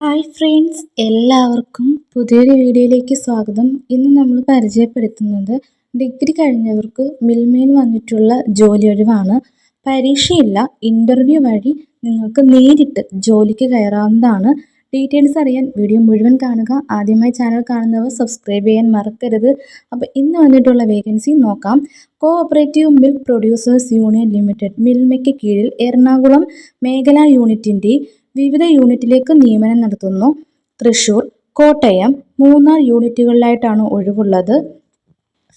Hi friends എല്ലാവർക്കും പുതിയൊരു വീഡിയോയിലേക്ക് സ്വാഗതം. ഇന്ന് നമ്മൾ പരിചയപ്പെടുത്തുന്നത് ഡിഗ്രി കഴിഞ്ഞവർക്ക് മിൽമയിൽ വന്നിട്ടുള്ള ജോലി ഒഴിവാണ്. പരീക്ഷയില്ല ഇന്റർവ്യൂ വഴി നിങ്ങൾക്ക് നേരിട്ട് ജോലിക്ക് കയറാവുന്നതാണ്. ഡീറ്റെയിൽസ് അറിയാൻ വീഡിയോ മുഴുവൻ കാണുക. ആദ്യമായി ചാനൽ കാണുന്നവർ സബ്സ്ക്രൈബ് ചെയ്യാൻ മറക്കരുത്. അപ്പോൾ ഇന്ന് വന്നിട്ടുള്ള വേക്കൻസി നോക്കാം. Cooperative milk producers union limited മിൽമയ്ക്ക് കീഴിൽ എറണാകുളം മേഖലാ യൂണിറ്റിന്റെ വിവിധ യൂണിറ്റിലേക്ക് നിയമനം നടത്തുന്നു. തൃശൂർ കോട്ടയം മൂന്നാർ യൂണിറ്റുകളിലായിട്ടാണ് ഒഴിവുള്ളത്.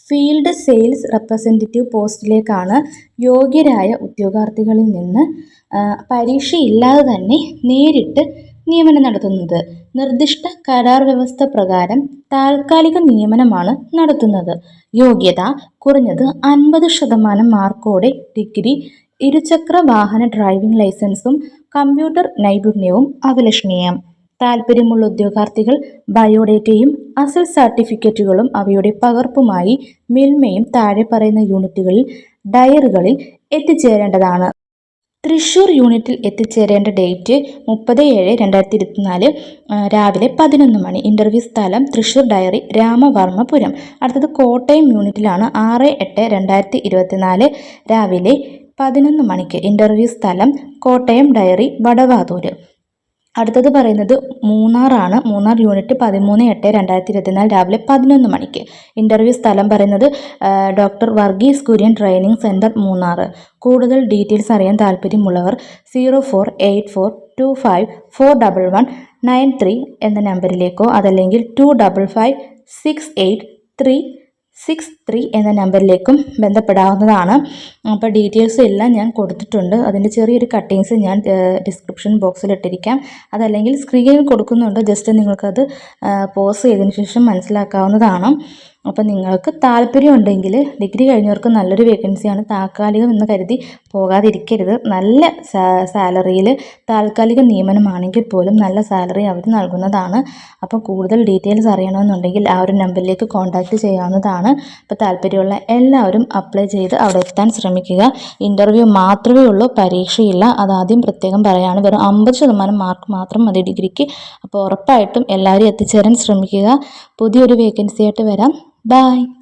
ഫീൽഡ് സെയിൽസ് റെപ്രസെന്റേറ്റീവ് പോസ്റ്റിലേക്കാണ് യോഗ്യരായ ഉദ്യോഗാർത്ഥികളിൽ നിന്ന് പരീക്ഷയില്ലാതെ തന്നെ നേരിട്ട് നിയമനം നടത്തുന്നത്. നിർദ്ദിഷ്ട കരാർ വ്യവസ്ഥ പ്രകാരം താൽക്കാലിക നിയമനമാണ് നടത്തുന്നത്. യോഗ്യത കുറഞ്ഞത് അൻപത് ശതമാനം മാർക്കോടെ ഡിഗ്രി ഇരുചക്ര വാഹന ഡ്രൈവിംഗ് ലൈസൻസും കമ്പ്യൂട്ടർ നൈപുണ്യവും അഭിലഷണീയം താൽപ്പര്യമുള്ള ഉദ്യോഗാർത്ഥികൾ ബയോഡേറ്റയും അസൽ സർട്ടിഫിക്കറ്റുകളും അവയുടെ പകർപ്പുമായി മിൽമയും താഴെ പറയുന്ന യൂണിറ്റുകളിൽ ഡയറികളിൽ എത്തിച്ചേരേണ്ടതാണ്. തൃശൂർ യൂണിറ്റിൽ എത്തിച്ചേരേണ്ട ഡേറ്റ് മുപ്പത് ഏഴ് രണ്ടായിരത്തി ഇരുപത്തിനാല് രാവിലെ പതിനൊന്ന് മണി. ഇന്റർവ്യൂ സ്ഥലം തൃശൂർ ഡയറി രാമവർമ്മപുരം. അടുത്തത് കോട്ടയം യൂണിറ്റിലാണ് ആറ് എട്ട് രണ്ടായിരത്തി ഇരുപത്തിനാല് രാവിലെ പതിനൊന്ന് മണിക്ക് ഇന്റർവ്യൂ സ്ഥലം കോട്ടയം ഡയറി വടവാതൂര്. അടുത്തത് പറയുന്നത് മൂന്നാറാണ്. മൂന്നാർ യൂണിറ്റ് പതിമൂന്ന് എട്ട് രണ്ടായിരത്തി ഇരുപത്തിനാല് രാവിലെ പതിനൊന്ന് മണിക്ക്. ഇന്റർവ്യൂ സ്ഥലം പറയുന്നത് doctor Varghese Kurien training centre Munnar. കൂടുതൽ ഡീറ്റെയിൽസ് അറിയാൻ താല്പര്യമുള്ളവർ zero four eight four two five four double one nine three എന്ന നമ്പറിലേക്കോ അതല്ലെങ്കിൽ two double five six eight three six three എന്ന നമ്പറിലേക്കും ബന്ധപ്പെടാവുന്നതാണ്. അപ്പോൾ ഡീറ്റെയിൽസ് എല്ലാം ഞാൻ കൊടുത്തിട്ടുണ്ട്. അതിന്റെ ചെറിയൊരു കട്ടിങ്സ് ഞാൻ ഡിസ്ക്രിപ്ഷൻ ബോക്സിൽ ഇട്ടിരിക്കാം. അതല്ലെങ്കിൽ സ്ക്രീനിൽ കൊടുക്കുന്നുണ്ട്. ജസ്റ്റ് നിങ്ങൾക്കത് പോസ് ചെയ്തതിന് ശേഷം മനസ്സിലാക്കാവുന്നതാണ്. അപ്പോൾ നിങ്ങൾക്ക് താല്പര്യമുണ്ടെങ്കിൽ ഡിഗ്രി കഴിഞ്ഞവർക്ക് നല്ലൊരു വേക്കൻസിയാണ് താൽക്കാലികം എന്ന് കരുതി പോകാതിരിക്കരുത്. നല്ല സാലറിയിൽ താൽക്കാലിക നിയമനമാണെങ്കിൽ പോലും നല്ല സാലറി അവർ നൽകുന്നതാണ്. അപ്പോൾ കൂടുതൽ ഡീറ്റെയിൽസ് അറിയണമെന്നുണ്ടെങ്കിൽ ആ ഒരു നമ്പറിലേക്ക് കോൺടാക്റ്റ് ചെയ്യാവുന്നതാണ്. അപ്പോൾ താല്പര്യമുള്ള എല്ലാവരും അപ്ലൈ ചെയ്ത് അവിടെ എത്താൻ ശ്രമിക്കുക. ഇന്റർവ്യൂ മാത്രമേ ഉള്ളൂ പരീക്ഷയില്ല. അതാദ്യം പ്രത്യേകം പറയുകയാണ് വെറും അമ്പത് ശതമാനം മാർക്ക് മാത്രം മതി ഡിഗ്രിക്ക് അപ്പോൾ ഉറപ്പായിട്ടും എല്ലാവരും എത്തിച്ചേരാൻ ശ്രമിക്കുക. പുതിയൊരു വേക്കൻസി ആയിട്ട് വരാം. Bye.